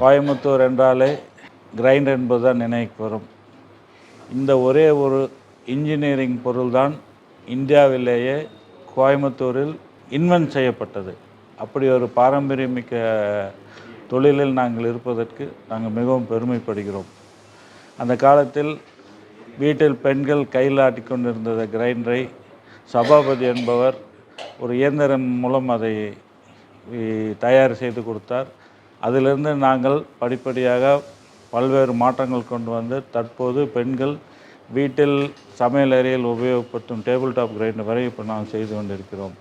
கோயம்புத்தூர் என்றாலே கிரைண்டர் என்பதுதான் நினைவுக்கு வரும் இந்த ஒரே ஒரு இன்ஜினியரிங் பொருள்தான் இந்தியாவிலேயே கோயம்புத்தூரில் இன்வென்ட் செய்யப்பட்டது. அப்படி ஒரு பாரம்பரியமிக்க தொழிலில் நாங்கள் இருப்பதற்கு நாங்கள் மிகவும் பெருமைப்படுகிறோம். அந்த காலத்தில் வீட்டில் பெண்கள் கையில் ஆட்டிக்கொண்டிருந்த கிரைண்டரை சபாபதி என்பவர் ஒரு இயந்திரம் மூலம் அதை தயார் செய்து கொடுத்தார். அதிலிருந்து நாங்கள் படிப்படியாக பல்வேறு மாற்றங்கள் கொண்டு வந்து தற்போது பெண்கள் வீட்டில் சமையல் அறையில் உபயோகப்படுத்தும் டேபிள் டாப் கிரைண்டர் வரை இப்போ நாம் செய்து கொண்டிருக்கிறோம்.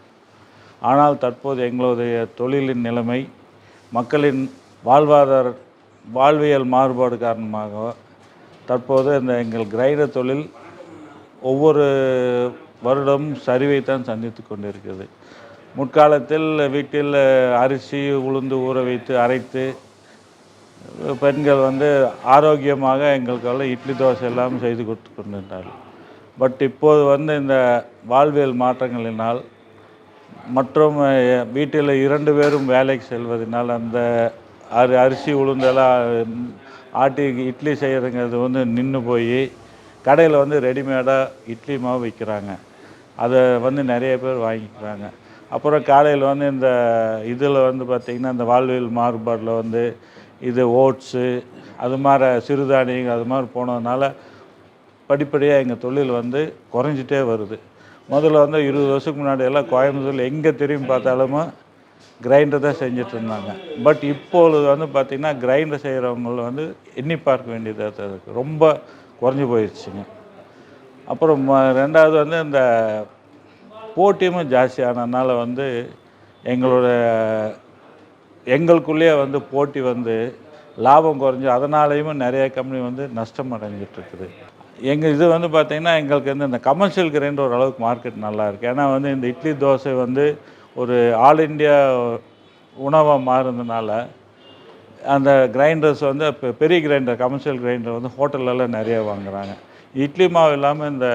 ஆனால் தற்போது எங்களுடைய தொழிலின் நிலைமை மக்களின் வாழ்வாதார வாழ்வியல் மாறுபாடு காரணமாக தற்போது இந்த எங்கள் கிரைண்டர் தொழில் ஒவ்வொரு வருடமும் சரிவைத்தான் சந்தித்து கொண்டிருக்கிறது. முற்காலத்தில் வீட்டில் அரிசி உளுந்து ஊற வைத்து அரைத்து பெண்கள் வந்து ஆரோக்கியமாக எங்களுக்கெல்லாம் இட்லி தோசை எல்லாம் செய்து கொடுத்து கொண்டிருந்தார்கள். பட் இப்போது வந்து இந்த வாழ்வியல் மாற்றங்களினால் மற்றும் வீட்டில் இரண்டு பேரும் வேலைக்கு செல்வதனால் அந்த அரி அரிசி உளுந்தெல்லாம் ஆட்டி இட்லி செய்கிறதுங்கிறது வந்து நின்று போய் கடையில் வந்து ரெடிமேடாக இட்லி மாவு விற்கிறாங்க. அதை வந்து நிறைய பேர் வாங்கிக்கிறாங்க. அப்புறம் காலையில் வந்து இந்த இதில் வந்து பார்த்திங்கன்னா இந்த வாழ்வியல் மாறுபாடில் வந்து இது ஓட்ஸு அது மாதிரி சிறுதானியங்கள் அது மாதிரி போனதுனால படிப்படியாக எங்கள் தொழில் வந்து குறைஞ்சிட்டே வருது. முதல்ல வந்து இருபது வருஷத்துக்கு முன்னாடி எல்லாம் கோயம்புத்தூரில் எங்கே திரும்பி பார்த்தாலுமே கிரைண்டர் தான் செஞ்சுட்டு இருந்தாங்க. பட் இப்பொழுது வந்து பார்த்திங்கன்னா கிரைண்டர் செய்கிறவங்கள வந்து எண்ணி பார்க்க வேண்டியதாக இருக்குது ரொம்ப குறைஞ்சி போயிடுச்சுங்க. அப்புறம் ம- ரெண்டாவது வந்து இந்த போட்டியும் ஜாஸ்தி ஆனதுனால வந்து எங்களோட எங்களுக்குள்ளேயே வந்து போட்டி வந்து லாபம் குறைஞ்சி அதனாலேயும் நிறைய கம்பெனி வந்து நஷ்டம் அடைஞ்சிட்ருக்குது. எங்கள் இது வந்து பார்த்திங்கன்னா எங்களுக்கு வந்து இந்த கமர்ஷியல் கிரைண்டர் ஓரளவுக்கு மார்க்கெட் நல்லா இருக்குது ஏன்னா வந்து இந்த இட்லி தோசை வந்து ஒரு ஆல் இண்டியா உணவாக மாறுனதுனால அந்த கிரைண்டர்ஸ் வந்து இப்போ பெரிய கிரைண்டர் கமர்ஷியல் கிரைண்டர் வந்து ஹோட்டல்லலாம் நிறைய வாங்குகிறாங்க இட்லி மாவு இல்லாமல் இந்த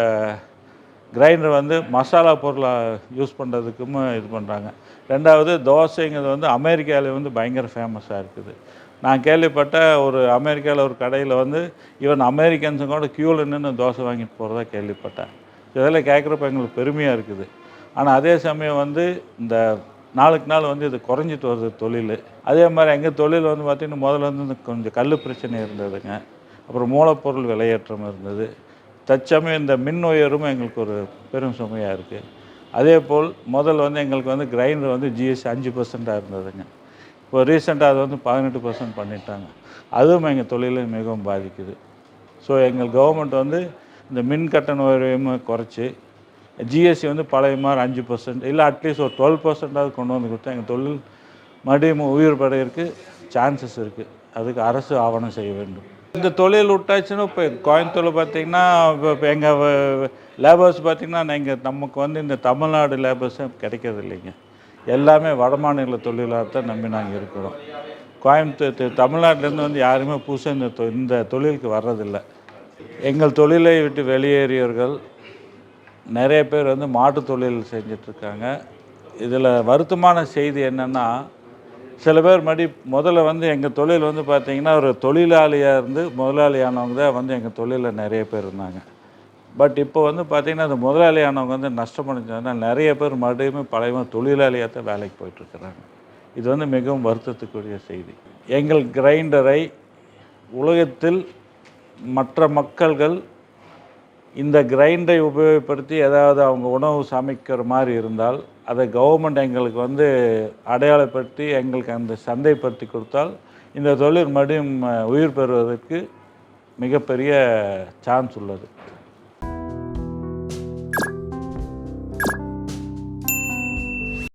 கிரைண்டர் வந்து மசாலா பொருளாக யூஸ் பண்ணுறதுக்கும் இது பண்ணுறாங்க ரெண்டாவது தோசைங்கிறது வந்து அமெரிக்காவில் வந்து பயங்கர ஃபேமஸாக இருக்குது. நான் கேள்விப்பட்ட ஒரு அமெரிக்காவில் ஒரு கடையில் வந்து ஈவன் அமெரிக்கன்ஸும் கூட க்யூவில் நின்று தோசை வாங்கிட்டு போகிறதா கேள்விப்பட்டேன். இதெல்லாம் கேட்குறப்ப எங்களுக்கு பெருமையாக இருக்குது. ஆனால் அதே சமயம் வந்து இந்த நாளுக்கு நாள் வந்து இது குறைஞ்சிட்டு வருது தொழில். அதே மாதிரி எங்கள் தொழில் வந்து பார்த்திங்கன்னா முதல்ல வந்து இந்த கொஞ்சம் கல் பிரச்சனை இருந்ததுங்க. அப்புறம் மூலப்பொருள் விலையேற்றம் இருந்தது. தற்சமயம் இந்த மின் உயரும் எங்களுக்கு ஒரு பெரும் சுமையாக இருக்குது அதே போல் முதல்ல வந்து எங்களுக்கு வந்து கிரைண்டர் வந்து ஜிஎஸ்டி அஞ்சு பர்சண்ட்டாக இருந்ததுங்க. இப்போ ரீசெண்டாக அது வந்து பதினெட்டு பர்சன்ட் பண்ணிட்டாங்க. அதுவும் எங்கள் தொழிலை மிகவும் பாதிக்குது. ஸோ எங்கள் கவர்மெண்ட் வந்து இந்த மின் கட்டண உயர்வையும் குறைச்சி ஜிஎஸ்டி வந்து பழைய மாதிரி அஞ்சு பர்சன்ட் இல்லை அட்லீஸ்ட் ஒரு டுவெல் பர்சன்டாவது கொண்டு வந்து கொடுத்தா எங்கள் தொழில் மறுபடியும் உயிர் படையிறதுக்கு சான்சஸ் இருக்குது அதுக்கு அரசு ஆவணம் செய்ய வேண்டும். இந்த தொழில் விட்டாச்சுன்னா இப்போ கோயம்புத்தூர் பார்த்தீங்கன்னா இப்போ எங்கள் லேபர்ஸ் பார்த்திங்கன்னா எங்கள் நமக்கு வந்து இந்த தமிழ்நாடு லேபர்ஸும் கிடைக்கிறது இல்லைங்க. எல்லாமே வடமாநில தொழிலாக தான் நம்பி நாங்கள் இருக்கிறோம். கோயம்புத்தூர் தமிழ்நாட்டிலேருந்து வந்து யாருமே புதுசாக இந்த தொ- இந்த தொழிலுக்கு வர்றதில்லை. எங்கள் தொழிலை விட்டு வெளியேறியவர்கள் நிறைய பேர் வந்து மாட்டு தொழில் செஞ்சிட்ருக்காங்க இதில் வருத்தமான செய்தி என்னென்னா சில பேர் மடி முதல்ல வந்து எங்கள் தொழில் வந்து பார்த்திங்கன்னா ஒரு தொழிலாளியாக இருந்து முதலாளியானவங்க தான் வந்து எங்கள் தொழிலில் நிறைய பேர் இருந்தாங்க. பட் இப்போ வந்து பார்த்திங்கன்னா அந்த முதலாளியானவங்க வந்து நஷ்டமடைஞ்சதுனால நிறைய பேர் மறுபடியும் பழைய தொழிலாளியாக தான் வேலைக்கு போயிட்டுருக்குறாங்க இது வந்து மிகவும் வருத்தத்துக்குரிய செய்தி. எங்கள் கிரைண்டரை உலகத்தில் மற்ற மக்கள்கள் இந்த கிரைண்டரை உபயோகப்படுத்தி ஏதாவது அவங்க உணவு சமைக்கிற மாதிரி இருந்தால் அதை கவர்மெண்ட் எங்களுக்கு வந்து அடையாளப்படுத்தி எங்களுக்கு அந்த சந்தைப்படுத்தி கொடுத்தால் இந்த தொழில் மறுபடியும் உயிர் பெறுவதற்கு மிகப்பெரிய சான்ஸ் உள்ளது.